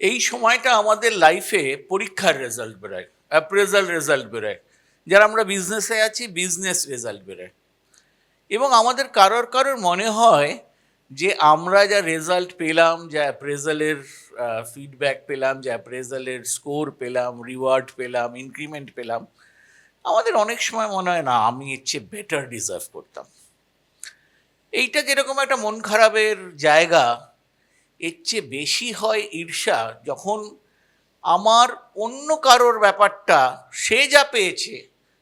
এই সময়টা আমাদের লাইফে পরীক্ষার রেজাল্ট বেরোয় অ্যাপ্রেজাল রেজাল্ট বেরোয়। যারা আমরা বিজনেসে আছি বিজনেস রেজাল্ট বেরোয়। এবং আমাদের কারোর কারোর মনে হয় যে আমরা যা রেজাল্ট পেলাম, যা অ্যাপ্রেজালের ফিডব্যাক পেলাম, যা অ্যাপ্রেজালের স্কোর পেলাম রিওয়ার্ড পেলাম ইনক্রিমেন্ট পেলাম, আমাদের অনেক সময় মনে হয়, না, আমি এর চেয়ে বেটার ডিজার্ভ করতাম। এইটা যেরকম একটা মন খারাপের জায়গা এর চেয়ে বেশি হয় ঈর্ষা যখন আমার অন্য কারোর ব্যাপারটা সে যা পেয়েছে,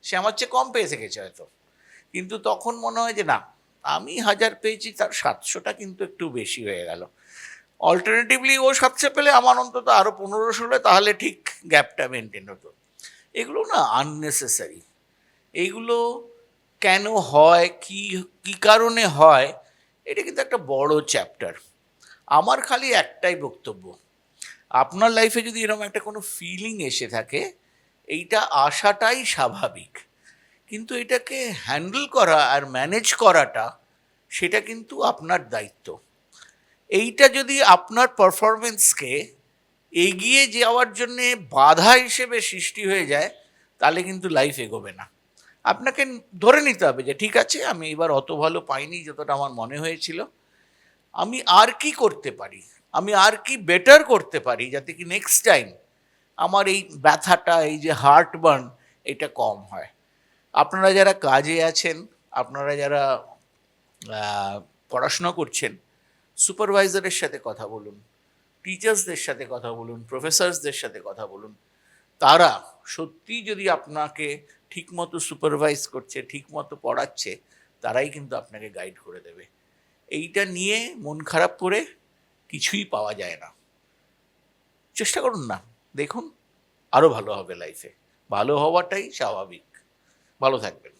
সে আমার চেয়ে কম পেয়ে থেকেছে হয়তো। কিন্তু তখন মনে হয় যে না, আমি হাজার পেয়েছি, তার সাতশোটা কিন্তু একটু বেশি হয়ে গেল। অল্টারনেটিভলি ও সাতশো পেলে আমার অন্তত আরও পনেরোশো হলে তাহলে ঠিক গ্যাপটা মেনটেন হতো। এগুলো না আননেসেসারি এইগুলো কেন হয়, কি কি কারণে হয়, এটা কিন্তু একটা বড় চ্যাপ্টার আমার খালি একটাই বক্তব্য। আপনার লাইফে যদি এরকম একটা কোনো ফিলিং এসে থাকে, এইটা আসাটাই স্বাভাবিক। কিন্তু এটাকে হ্যান্ডেল করা আর ম্যানেজ করাটা, সেটা কিন্তু আপনার দায়িত্ব। এইটা যদি আপনার পারফরমেন্সকে এগিয়ে যাওয়ার জন্যে বাধা হিসেবে সৃষ্টি হয়ে যায়, তাহলে কিন্তু লাইফ এগোবে না। আপনাকে ধরে নিতে হবে যে, ঠিক আছে, আমি এবার অত ভালো পাইনি, যতটা আমার মনে হয়েছিল। আমি আর কি করতে পারি? আমি আর কি বেটার করতে পারি যাতে কি নেক্সট টাইম আমার এই ব্যথাটা, এই যে হার্ট বার্ন এটা কম হয়? আপনারা যারা কাজে আছেন, আপনারা যারা পড়াশোনা করছেন সুপারভাইজারের সাথে কথা বলুন টিচার্সদের সাথে কথা বলুন প্রফেসরসদের সাথে কথা বলুন, তারা সত্যি যদি আপনাকে ঠিকমতো সুপারভাইজ করছে, ঠিকমতো পড়াচ্ছে, তারাই কিন্তু আপনাকে গাইড করে দেবে। এইটা নিয়ে মন খারাপ করে কিছুই পাওয়া যায় না। চেষ্টা করুন না, দেখুন আরও ভালো হবে লাইফে ভালো হওয়াটাই স্বাভাবিক। ভালো থাকবেন।